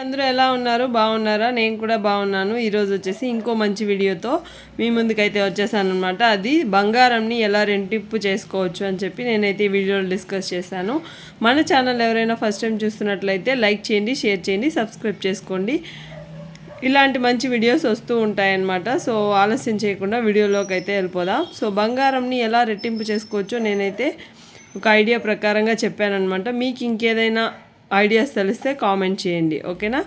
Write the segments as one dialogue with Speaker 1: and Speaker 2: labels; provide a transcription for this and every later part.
Speaker 1: అందరూ ఎలా ఉన్నారు? బాగున్నారా? నేను కూడా బాగున్నాను. ఈరోజు వచ్చేసి ఇంకో మంచి వీడియోతో మీ ముందుకైతే వచ్చేసాను అనమాట అది బంగారంని ఎలా రెంటింపు చేసుకోవచ్చు అని చెప్పి నేనైతే ఈ వీడియోలో డిస్కస్ చేశాను. మన ఛానల్ ఎవరైనా ఫస్ట్ టైం చూస్తున్నట్లయితే లైక్ చేయండి షేర్ చేయండి సబ్స్క్రైబ్ చేసుకోండి. ఇలాంటి మంచి వీడియోస్ వస్తూ ఉంటాయన్నమాట. సో ఆలస్యం చేయకుండా వీడియోలోకి అయితే వెళ్ళిపోదాం. సో బంగారంని ఎలా రెట్టింపు చేసుకోవచ్చో నేనైతే ఒక ఐడియా ప్రకారంగా చెప్పానమాట మీకు ఇంకేదైనా ఐడియాస్ తెలిస్తే కామెంట్ చేయండి ఓకేనా?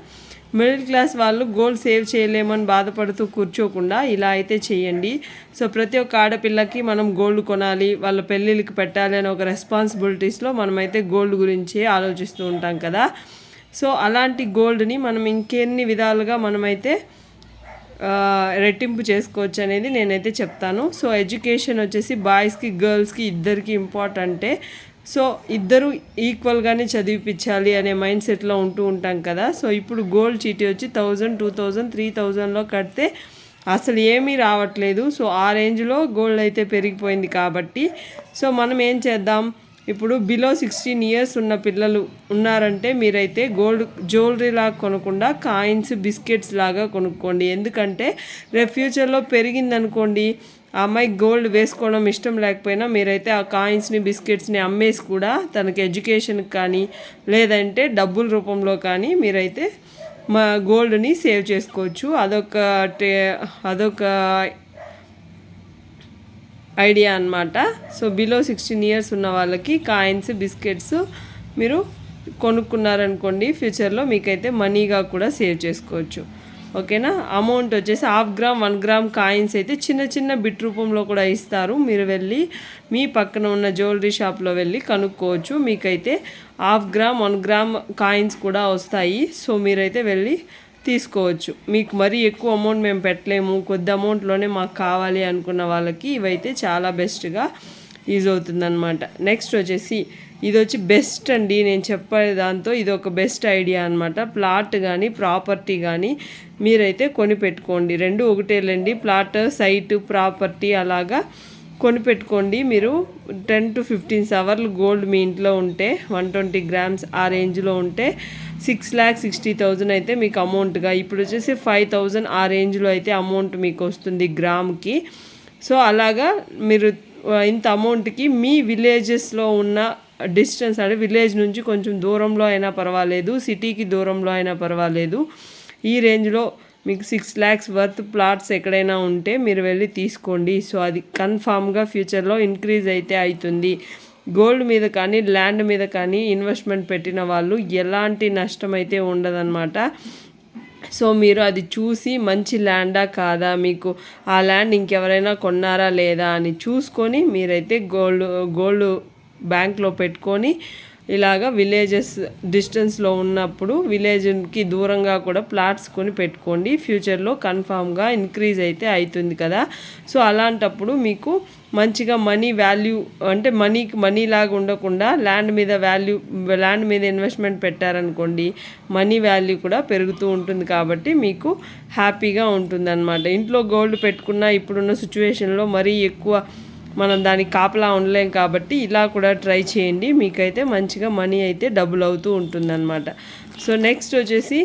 Speaker 1: మిడిల్ క్లాస్ వాళ్ళు గోల్డ్ సేవ్ చేయలేమని బాధపడుతూ కూర్చోకుండా ఇలా అయితే చేయండి. సో ప్రతి ఒక్క ఆడపిల్లకి మనం గోల్డ్ కొనాలి వాళ్ళ పెళ్ళిళ్ళకి పెట్టాలి అనే ఒక రెస్పాన్సిబిలిటీస్లో మనమైతే గోల్డ్ గురించి ఆలోచిస్తూ ఉంటాం కదా. సో అలాంటి గోల్డ్ని మనం ఇంకెన్ని విధాలుగా మనమైతే రెట్టింపు చేసుకోవచ్చు అనేది నేనైతే చెప్తాను. సో ఎడ్యుకేషన్ వచ్చేసి బాయ్స్కి గర్ల్స్కి ఇద్దరికి ఇంపార్టెంటే. సో ఇద్దరు ఈక్వల్గానే చదివిపించాలి అనే మైండ్ సెట్లో ఉంటూ ఉంటాం కదా. సో ఇప్పుడు గోల్డ్ చీటీ వచ్చి థౌజండ్ టూ థౌజండ్ త్రీ థౌజండ్లో కడితే అసలు ఏమీ రావట్లేదు. సో ఆ రేంజ్లో గోల్డ్ అయితే పెరిగిపోయింది కాబట్టి. సో మనం ఏం చేద్దాం? ఇప్పుడు బిలో సిక్స్టీన్ ఇయర్స్ ఉన్న పిల్లలు ఉన్నారంటే మీరైతే గోల్డ్ జ్యువెలరీ లాగా కొనకుండా కాయిన్స్ బిస్కెట్స్ లాగా కొనుక్కోండి. ఎందుకంటే రేపు ఫ్యూచర్లో పెరిగిందనుకోండి ఆ అమ్మాయి గోల్డ్ వేసుకోవడం ఇష్టం లేకపోయినా మీరైతే ఆ కాయిన్స్ని బిస్కెట్స్ని అమ్మేసి కూడా తనకి ఎడ్యుకేషన్కి కానీ లేదంటే డబ్బుల రూపంలో కానీ మీరైతే మా గోల్డ్ని సేవ్ చేసుకోవచ్చు. అదొక అదొక ఐడియా అనమాట సో బిలో సిక్స్టీన్ ఇయర్స్ ఉన్న వాళ్ళకి కాయిన్స్ బిస్కెట్స్ మీరు కొనుక్కున్నారనుకోండి ఫ్యూచర్లో మీకైతే మనీగా కూడా సేవ్ చేసుకోవచ్చు. ఓకేనా అమౌంట్ వచ్చేసి half gram one gram coins అయితే చిన్న చిన్న బిట్ రూపంలో కూడా ఇస్తారు. మీరు వెళ్ళి మీ పక్కన ఉన్న జ్యువెలరీ షాప్లో వెళ్ళి కనుక్కోవచ్చు. మీకైతే half gram one gram coins కూడా వస్తాయి. సో మీరైతే వెళ్ళి తీసుకోవచ్చు. మీకు మరీ ఎక్కువ అమౌంట్ మేము పెట్టలేము. కొద్ది అమౌంట్లోనే మాకు కావాలి అనుకున్న వాళ్ళకి ఇవైతే చాలా బెస్ట్గా యూజ్ అవుతుందన్నమాట. నెక్స్ట్ వచ్చేసి ఇది వచ్చి బెస్ట్ అండి. నేను చెప్పే దాంతో ఇది ఒక బెస్ట్ ఐడియా అనమాట ప్లాట్ కానీ ప్రాపర్టీ కానీ మీరైతే కొని పెట్టుకోండి. రెండు ఒకటేలండి. ప్లాట్ సైట్ ప్రాపర్టీ అలాగా కొనిపెట్టుకోండి. మీరు టెన్ టు ఫిఫ్టీన్ సవర్లు గోల్డ్ మీ ఇంట్లో ఉంటే వన్ ట్వంటీ గ్రామ్స్ ఆ రేంజ్లో ఉంటే సిక్స్ ల్యాక్ సిక్స్టీ థౌజండ్ అయితే మీకు అమౌంట్గా ఇప్పుడు వచ్చేసి ఫైవ్ థౌజండ్ ఆ రేంజ్లో అయితే అమౌంట్ మీకు వస్తుంది గ్రామ్కి. సో అలాగా మీరు ఇంత అమౌంట్కి మీ విలేజెస్లో ఉన్న డిస్టెన్స్ అంటే విలేజ్ నుంచి కొంచెం దూరంలో అయినా పర్వాలేదు సిటీకి దూరంలో అయినా పర్వాలేదు ఈ రేంజ్లో మీకు సిక్స్ ల్యాక్స్ వర్త్ ప్లాట్స్ ఎక్కడైనా ఉంటే మీరు వెళ్ళి తీసుకోండి. సో అది కన్ఫామ్గా ఫ్యూచర్లో ఇంక్రీజ్ అయితే అవుతుంది గోల్డ్ మీద కానీ ల్యాండ్ మీద కానీ ఇన్వెస్ట్మెంట్ పెట్టిన వాళ్ళు ఎలాంటి నష్టం అయితే ఉండదన్నమాట. సో మీరు అది చూసి మంచి ల్యాండా కాదా? మీకు ఆ ల్యాండ్ ఇంకెవరైనా కొన్నారా లేదా అని చూసుకొని మీరైతే గోల్డ్ గోల్డ్ బ్యాంక్లో పెట్టుకొని ఇలాగ విలేజెస్ డిస్టెన్స్లో ఉన్నప్పుడు విలేజ్కి దూరంగా కూడా ప్లాట్స్ కొని పెట్టుకోండి. ఫ్యూచర్లో కన్ఫామ్గా ఇంక్రీజ్ అయితే అవుతుంది కదా. సో అలాంటప్పుడు మీకు మంచిగా మనీ వాల్యూ అంటే మనీకి మనీ లాగా ఉండకుండా ల్యాండ్ మీద వాల్యూ ల్యాండ్ మీద ఇన్వెస్ట్మెంట్ పెట్టారనుకోండి మనీ వాల్యూ కూడా పెరుగుతూ ఉంటుంది కాబట్టి మీకు హ్యాపీగా ఉంటుందన్నమాట. ఇంట్లో గోల్డ్ పెట్టుకున్న ఇప్పుడున్న సిచ్యువేషన్లో మరీ ఎక్కువ మనం దానికి కాపలా ఉండలేం కాబట్టి ఇలా కూడా ట్రై చేయండి. మీకైతే మంచిగా మనీ అయితే డబుల్ అవుతూ ఉంటుందన్నమాట. సో నెక్స్ట్ వచ్చేసి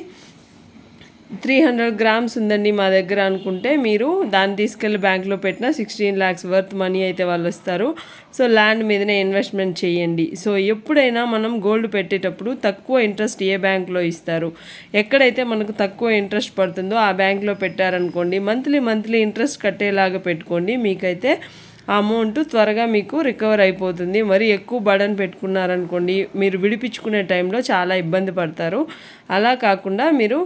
Speaker 1: త్రీ హండ్రెడ్ గ్రామ్స్ ఉందండి మా దగ్గర అనుకుంటే మీరు దాన్ని తీసుకెళ్ళి బ్యాంక్లో పెట్టిన సిక్స్టీన్ ల్యాక్స్ వర్త్ మనీ అయితే వాళ్ళు ఇస్తారు. సో ల్యాండ్ మీదనే ఇన్వెస్ట్మెంట్ చేయండి. సో ఎప్పుడైనా మనం గోల్డ్ పెట్టేటప్పుడు తక్కువ ఇంట్రెస్ట్ ఏ బ్యాంక్లో ఇస్తారు? ఎక్కడైతే మనకు తక్కువ ఇంట్రెస్ట్ పడుతుందో ఆ బ్యాంక్లో పెట్టారనుకోండి మంత్లీ మంత్లీ ఇంట్రెస్ట్ కట్టేలాగా పెట్టుకోండి. మీకైతే అమౌంట్ త్వరగా మీకు రికవర్ అయిపోతుంది. మరి ఎక్కువ బడన్ పెట్టుకున్నారనుకోండి మీరు విడిపించుకునే టైంలో చాలా ఇబ్బంది పడతారు. అలా కాకుండా మీరు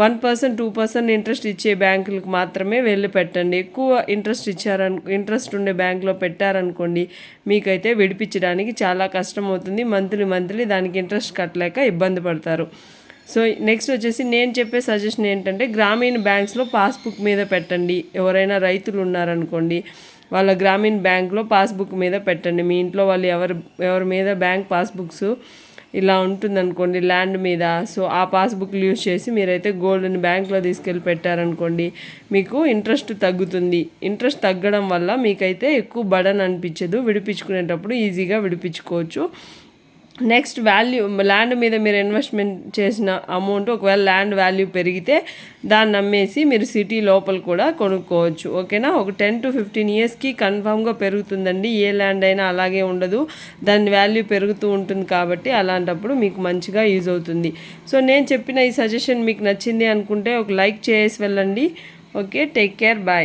Speaker 1: one percent two percent interest ఇచ్చే బ్యాంకులకు మాత్రమే వెళ్ళి పెట్టండి. ఎక్కువ ఇంట్రెస్ట్ ఇచ్చారను ఇంట్రెస్ట్ ఉండే బ్యాంకులో పెట్టారనుకోండి మీకైతే విడిపించడానికి చాలా కష్టం అవుతుంది. మంత్లీ మంత్లీ దానికి ఇంట్రెస్ట్ కట్టలేక ఇబ్బంది పడతారు. సో నెక్స్ట్ వచ్చేసి నేను చెప్పే సజెషన్ ఏంటంటే గ్రామీణ బ్యాంక్స్లో పాస్బుక్ మీద పెట్టండి. ఎవరైనా రైతులు ఉన్నారనుకోండి వాళ్ళ గ్రామీణ బ్యాంక్లో పాస్బుక్ మీద పెట్టండి. మీ ఇంట్లో వాళ్ళు ఎవరు ఎవరి మీద బ్యాంక్ పాస్బుక్స్ ఇలా ఉంటుందనుకోండి ల్యాండ్ మీద. సో ఆ పాస్బుక్లు యూజ్ చేసి మీరైతే గోల్డ్ని బ్యాంక్లో తీసుకెళ్ళి పెట్టారనుకోండి మీకు ఇంట్రెస్ట్ తగ్గుతుంది. ఇంట్రెస్ట్ తగ్గడం వల్ల మీకైతే ఎక్కువ బడన్ అనిపించదు. విడిపించుకునేటప్పుడు ఈజీగా విడిపించుకోవచ్చు. నెక్స్ట్ వాల్యూ ల్యాండ్ మీద మీరు ఇన్వెస్ట్మెంట్ చేసిన అమౌంట్ ఒకవేళ ల్యాండ్ వాల్యూ పెరిగితే దాన్ని అమ్మేసి మీరు సిటీ లోపల కూడా కొనుక్కోవచ్చు. ఓకేనా? ఒక టెన్ టు ఫిఫ్టీన్ ఇయర్స్కి కన్ఫామ్గా పెరుగుతుందండి. ఏ ల్యాండ్ అయినా అలాగే ఉండదు. దాని వాల్యూ పెరుగుతూ ఉంటుంది కాబట్టి అలాంటప్పుడు మీకు మంచిగా యూజ్ అవుతుంది. సో నేను చెప్పిన ఈ సజెషన్ మీకు నచ్చింది అనుకుంటే ఒక లైక్ చేసి వెళ్ళండి. ఓకే? Take care. బాయ్.